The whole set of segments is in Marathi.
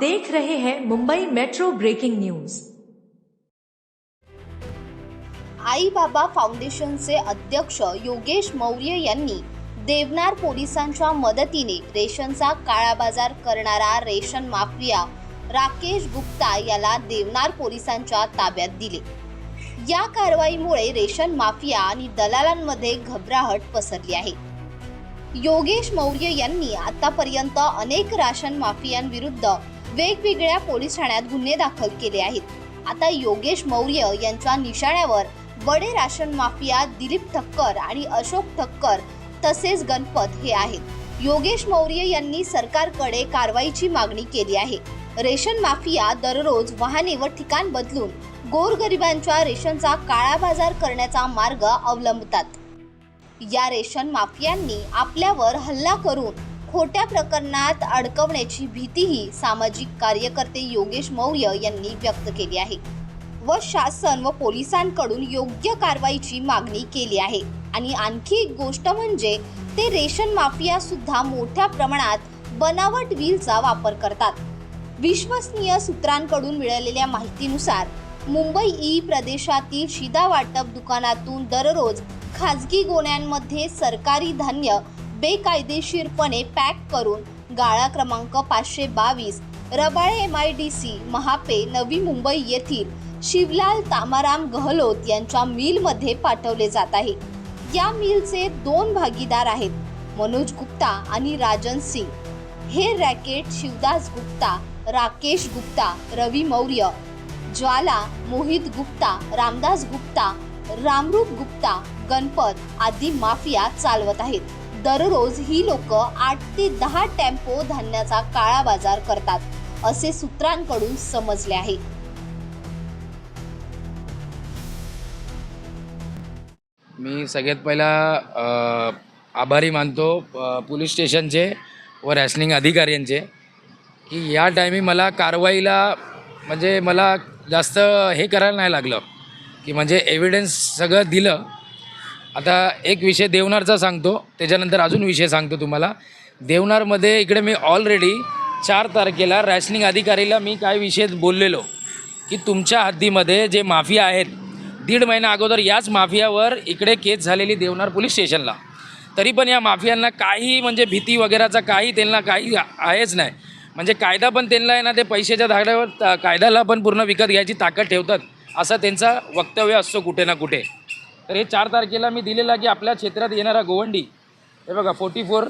देख रहे हैं Mumbai metro breaking news Aai Baba फाउंडेशनचे अध्यक्ष योगेश मौर्य यांनी देवनार पोलिसांच्या मदतीने रेशनचा काळा बाजार करणारा रेशन माफिया राकेश गुप्ता याला देवनार पोलिसांच्या ताब्यात दिले. या कारवाईमुळे रेशन माफिया आणि दलालांमध्ये घबराहट पसरली आहे. योगेश मौर्य यांनी आतापर्यंत अनेक राशन माफियांविरुद्ध वेगवेगळ्या पोलीस ठाण्यात गुन्हे दाखल केले आहेत. आता योगेश मौर्य यांच्या निशाण्यावर बडे राशन माफिया दिलीप ठक्कर आणि अशोक ठक्कर तसेच गणपत हे आहेत. योगेश मौर्य यांनी सरकारकडे कारवाईची मागणी केली आहे. रेशन माफिया दररोज वाहने व ठिकाण बदलून गोरगरिबांच्या रेशनचा काळा बाजार करण्याचा मार्ग अवलंबतात. या रेशन माफियांनी आपल्यावर हल्ला करून खोट्या प्रकरणात अडकवण्याची भीतीही सामाजिक कार्यकर्ते योगेश मौर्य यांनी व्यक्त केली आहे व शासन व पोलिसांकडून योग्य कारवाईची मागणी केली आहे. आणि आणखी एक गोष्ट म्हणजे ते रेशन माफिया सुद्धा मोठ्या प्रमाणात बनावट व्हीलचा वापर करतात. विश्वसनीय सूत्रांकडून मिळालेल्या माहितीनुसार मुंबई ई प्रदेशातील शिदा वाटप दुकानातून दररोज खाजगी गोण्यांमध्ये सरकारी धान्य बेकायदेशीरपणे पॅक करून गाळा क्रमांक पाचशे बावीस Rabale M I D C Mahape Navi Mumbai येथील शिवलाल तामाराम गहलोत यांच्या मिलमध्ये पाठवले जात आहे. या मिलचे दोन भागीदार आहेत मनोज गुप्ता आणि राजन सिंग. हे रॅकेट शिवदास गुप्ता राकेश गुप्ता रवी मौर्य ज्वाला मोहित गुप्ता रामदास गुप्ता रामरूप गुप्ता गणपत आदी माफिया चालवत आहेत. दररोज ही लोक आठ ते दहा टेम्पो धान्याचा काळा बाजार करतात असे सूत्रांकडून समजले आहे. मी सगळ्यात पहिला आभारी मानतो पोलीस स्टेशनचे व रॅशनिंग अधिकाऱ्यांचे की या टायमी मला कारवाईला म्हणजे मला जास्त हे करायला नाही लागलं. की म्हणजे एव्हिडन्स सगळं दिलं आता एक विषय देवनारचा सांगतो त्याच्यानंतर अजून विषय सांगतो तुम्हाला. देवनारमध्ये इकडे मी ऑलरेडी चार तारखेला रॅशनिंग अधिकारीला मी काय विषय बोललेलो की तुमच्या हद्दीमध्ये जे माफिया आहेत दीड महिना अगोदर याच माफियावर इकडे केस झालेली देवनार पोलीस स्टेशनला. तरी पण या माफियांना काही म्हणजे भीती वगैरेचा काही त्यांना काही आहेच नाही. म्हणजे कायदा पण त्यांना आहे ना ते पैशाच्या धाड्यावर कायद्याला पण पूर्ण विकत घ्यायची ताकद ठेवतात असा त्यांचा वक्तव्य असतो कुठे ना कुठे. तर हे चार तारखेला मी दिलेला की आपल्या क्षेत्रात येणारा गोवंडी. हे बघा forty four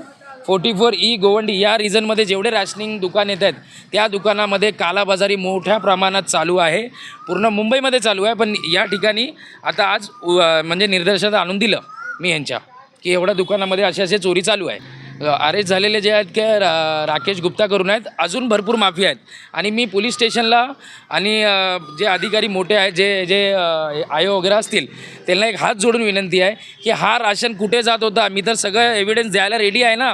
forty four E Govandi या रिजनमध्ये जेवढे रॅशनिंग दुकान येत आहेत त्या दुकानामध्ये कालाबाजारी मोठ्या प्रमाणात चालू आहे. पूर्ण मुंबईमध्ये चालू आहे पण या ठिकाणी आता आज उ- म्हणजे निदर्शनात आणून दिलं मी यांच्या की एवढ्या दुकानामध्ये असे असे चोरी चालू आहे. अरेस्ट झालेले जे आहेत ते रा राकेश गुप्ता करून आहेत. अजून भरपूर माफी आहेत. आणि मी पोलीस स्टेशनला आणि जे अधिकारी मोठे आहेत जे जे आयो वगैरे असतील त्यांना एक हात जोडून विनंती आहे की हा राशन कुठे जात होता? मी तर सगळं एव्हिडन्स द्यायला रेडी आहे ना.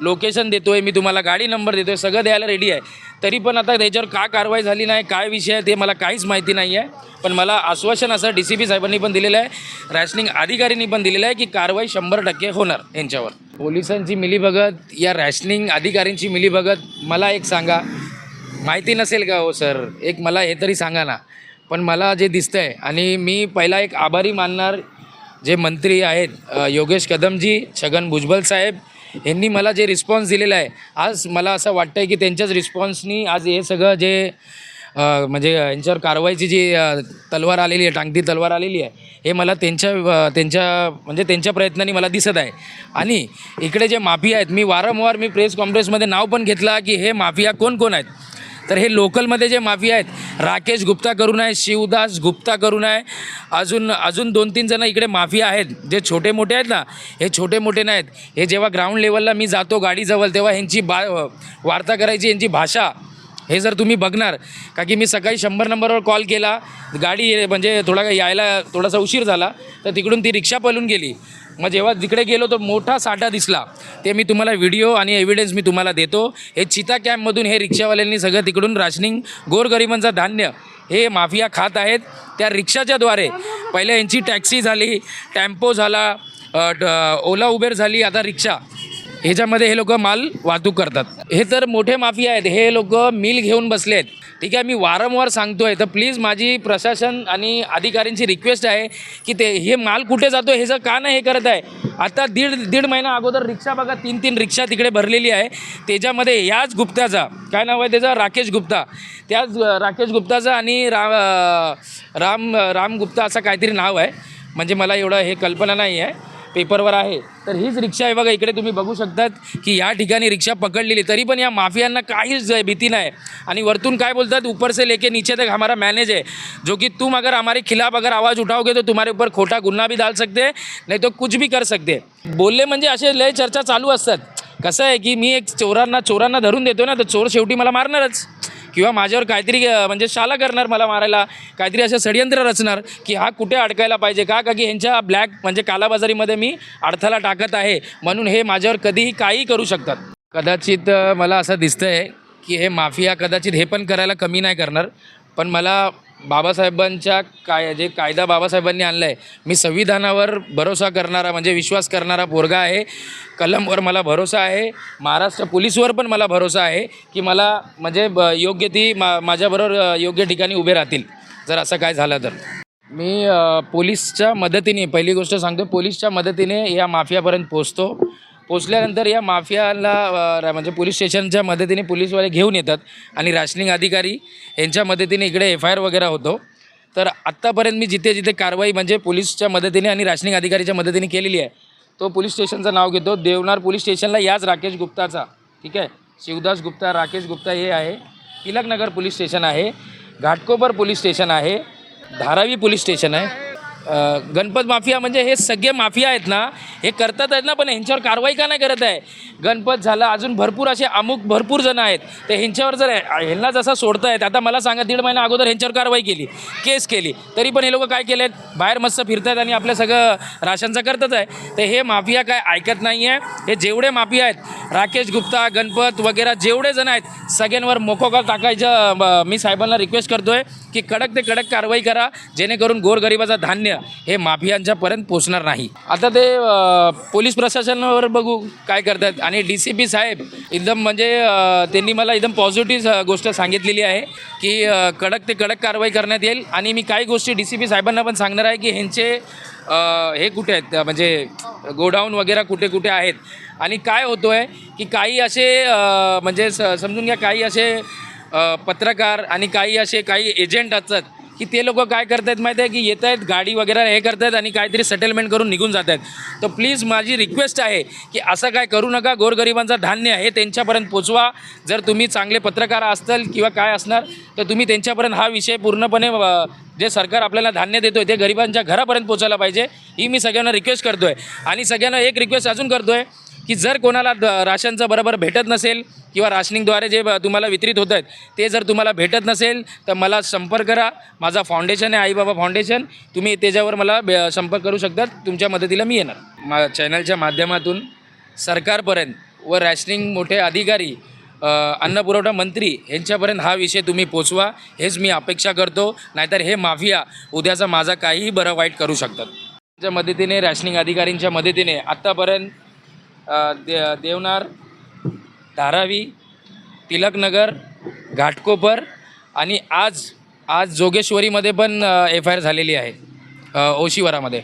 लोकेशन देतो आहे मी तुम्हाला गाडी नंबर देतो आहे सगळं द्यायला रेडी आहे. तरी पण आता त्याच्यावर का कारवाई झाली नाही काय विषय आहे ते मला काहीच माहिती नाही आहे पण मला आश्वासन असं डी सी पी साहेबांनी पण दिलेलं आहे रॅशनिंग अधिकाऱ्यांनी पण दिलेलं आहे की कारवाई शंभर टक्के होणार यांच्यावर. पोलिसांची मिलीभगत या रॅशनिंग अधिकाऱ्यांची मिलीभगत मला एक सांगा. माहिती नसेल का हो सर? एक मला हे तरी सांगा ना. पण मला जे दिसतं आहे आणि मी पहिला एक आभारी मानणार जे मंत्री आहेत योगेश कदमजी छगन भुजबल साहेब यांनी मला जे रिस्पॉन्स दिलेला आहे आज मला असं वाटतं आहे की त्यांच्याच रिस्पॉन्सनी आज हे सगळं जे म्हणजे यांच्यावर कारवाईची जी तलवार आलेली आहे टांगती तलवार आलेली आहे हे मला त्यांच्या त्यांच्या म्हणजे त्यांच्या प्रयत्नांनी मला दिसत आहे. आणि इकडे जे माफिया आहेत मी वारंवार मी प्रेस कॉन्फरन्समध्ये नाव पण घेतला की हे माफिया कोण कोण आहेत? तर हे लोकलमध्ये जे माफिया आहेत राकेश गुप्ता करून आहे शिवदास गुप्ता करून आहे अजून अजून दोन तीन जण इकडे माफिया आहेत जे छोटे मोठे आहेत ना हे छोटे मोठे नाहीत. हे जेव्हा ग्राउंड लेवलला मी जातो गाडीजवळ तेव्हा ह्यांची बा वार्ता करायची यांची भाषा हे जर तुम्ही बघणार का की मी सकाळी शंभर नंबरवर कॉल केला गाडी म्हणजे थोडा यायला थोडासा उशीर झाला तर तिकडून ती रिक्षा पळून गेली. मग जेव्हा तिकडे गेलो तर मोठा साठा दिसला. ते मी तुम्हाला व्हिडिओ आणि एव्हिडन्स मी तुम्हाला देतो. हे चिता कॅम्पमधून हे रिक्षावाल्यांनी सगळं तिकडून राशनिंग गोरगरिबांचं धान्य हे माफिया खात आहेत. त्या रिक्षाच्याद्वारे पहिले यांची टॅक्सी झाली टेम्पो झाला ओला उबेर झाली आता रिक्षा. ह्याच्यामध्ये हे लोक माल वाहतूक करतात. हे तर मोठे माफिया आहेत. हे लोक मिल घेऊन बसले आहेत. ठीक आहे मी वारंवार सांगतोय. तर प्लीज माझी प्रशासन आणि अधिकाऱ्यांची रिक्वेस्ट आहे की ते हे माल कुठे जातो हे जर का नाही हे करत आहे? आता दीड दीड महिना अगोदर रिक्षा बघा तीन तीन रिक्षा तिकडे भरलेली आहे. त्याच्यामध्ये याच गुप्त्याचा काय नाव आहे त्याचा? राकेश गुप्ता. त्याच राकेश गुप्ताचा आणि रा राम राम गुप्ता असं काहीतरी नाव आहे. म्हणजे मला एवढं हे कल्पना नाही आहे. पेपरवर आहे. तर हीच रिक्षा आहे बघा इकडे तुम्ही बघू शकतात की या ठिकाणी रिक्षा पकडलेली तरी पण या माफियांना काहीच भीती नाही. आणि वरतून काय बोलतात ऊपर से लेके नीचे तक हमारा मैनेज है जो की तुम अगर हमारे खिलाफ अगर आवाज़ उठाओगे तो तुम्हारे ऊपर खोटा गुन्हा भी डाल सकते नाही तो कुछ भी कर सकते बोलले म्हणजे असे लय चर्चा चालू असतात. कसं आहे की मी एक चोरांना चोरांना धरून देतो ना तर चोर शेवटी मला मारणारच. किंवा माझ्यावर काहीतरी म्हणजे शाला करणार मला मारायला काहीतरी असं षडयंत्र रचणार की हा कुठे अडकायला पाहिजे का? का की ह्यांच्या ब्लॅक म्हणजे कालाबाजारीमध्ये मी अडथळा टाकत आहे म्हणून हे माझ्यावर कधीही काही करू शकतात. कदाचित मला असं दिसतं आहे की हे माफिया कदाचित हे पण करायला कमी नाही करणार. पण मला बाबासाहेबांच्या काय जे कायदा बाबासाहेबांनी आणला आहे मी संविधानावर भरोसा करणारा म्हणजे विश्वास करणारा पोरगा आहे. कलमवर मला भरोसा आहे. महाराष्ट्र पोलीसवर पण मला भरोसा आहे की मला म्हणजे ब योग्य ती मा माझ्याबरोबर योग्य ठिकाणी उभे राहतील. जर असं काय झालं तर. मी पोलीसच्या मदतीने पहिली गोष्ट सांगतो पोलीसच्या मदतीने या माफियापर्यंत पोचतो पोचल्यानंतर या माफियाला म्हणजे पोलीस स्टेशनच्या मदतीने पोलीसवाले घेऊन येतात आणि राशनिंग अधिकारी यांच्या मदतीने इकडे एफ आय आर वगैरे होतो. तर आत्तापर्यंत मी जिथे जिथे कारवाई म्हणजे पोलीसच्या मदतीने आणि राशनिंग अधिकारीच्या मदतीने केलेली आहे तो पोलीस स्टेशनचं नाव घेतो. देवनार पोलीस स्टेशनला याच राकेश गुप्ताचा ठीक आहे? शिवदास गुप्ता राकेश गुप्ता हे आहे. तिलकनगर पोलीस स्टेशन आहे. घाटकोपर पोलीस स्टेशन आहे. धारावी पोलीस स्टेशन आहे. गणपत माफिया म्हणजे हे सगळे माफिया आहेत ना हे करतात आहेत ना पण ह्यांच्यावर कारवाई का नाही करत आहे? गणपत झालं अजून भरपूर असे अमुक भरपूर जण आहेत. तर ह्यांच्यावर जर ह्यांना जसा सोडतायत आता मला सांगा दीड महिना अगोदर ह्यांच्यावर कारवाई केली केस केली तरी पण हे लोक काय केले आहेत बाहेर मस्त फिरतात आणि आपलं सगळं राशनचं करतच आहे. तर हे माफिया काय ऐकत नाही आहे हे जेवढे माफिया आहेत राकेश गुप्ता गणपत वगैरे जेवढे जण आहेत सगळ्यांवर मोकोका टाकायचं मी साहेबांना रिक्वेस्ट करतो आहे की कडक ते कडक कारवाई करा जेणेकरून गोरगरिबाचं धान्य हे माफियांच्यापर्यंत पोचणार नाही. आता ते पोलीस प्रशासनावर बघू काय करतात. आणि डी सी पी साहेब एकदम म्हणजे त्यांनी मला एकदम पॉझिटिव्ह गोष्ट सांगितलेली आहे की कडक ते कडक कारवाई करण्यात येईल. आणि मी काही गोष्टी डी सी पी साहेबांना पण सांगणार आहे की ह्यांचे हे कुठे आहेत? म्हणजे गोडाऊन वगैरे कुठे कुठे आहेत? आणि काय होतो आहे की काही असे म्हणजे स समजून घ्या काही असे पत्रकार आणि काही असे काही एजंट असतात की ते लोक काय करतायत माहीत आहे की येत आहेत गाडी वगैरे हे करतायत आणि काहीतरी सेटलमेंट करून निघून जात आहेत तर प्लीज माझी रिक्वेस्ट आहे की असं काय करू नका गोरगरिबांचं धान्य हे त्यांच्यापर्यंत पोचवा. जर तुम्ही चांगले पत्रकार असताल किंवा काय असणार तर तुम्ही त्यांच्यापर्यंत हा विषय पूर्णपणे जे सरकार आपल्याला धान्य देतो आहे ते गरिबांच्या घरापर्यंत पोचायला पाहिजे. ही मी सगळ्यांना रिक्वेस्ट करतो आहे आणि सगळ्यांना एक रिक्वेस्ट अजून करतो आहे की जर कोणाला द राशनचं बरोबर भेटत नसेल किंवा राशनिंगद्वारे जे तुम्हाला वितरित होत आहेत ते जर तुम्हाला भेटत नसेल तर मला संपर्क करा. माझा फाउंडेशन आहे आईबाबा फाउंडेशन तुम्ही त्याच्यावर मला बे संपर्क करू शकतात. तुमच्या मदतीला मी येणार. मा चॅनलच्या माध्यमातून सरकारपर्यंत व रॅशनिंग मोठे अधिकारी अन्नपुरवठा मंत्री यांच्यापर्यंत हा विषय तुम्ही पोचवा. हेच मी अपेक्षा करतो. नाहीतर हे माफिया उद्याचा माझा काहीही बरं वाईट करू शकतात. च्या मदतीने रॅशनिंग अधिकारींच्या मदतीने आत्तापर्यंत दे देवनार धारावी तिलकनगर घाटकोपर आणि आज आज जोगेश्वरीमध्ये पण एफ आय आर झालेली आहे ओशिवरामध्ये.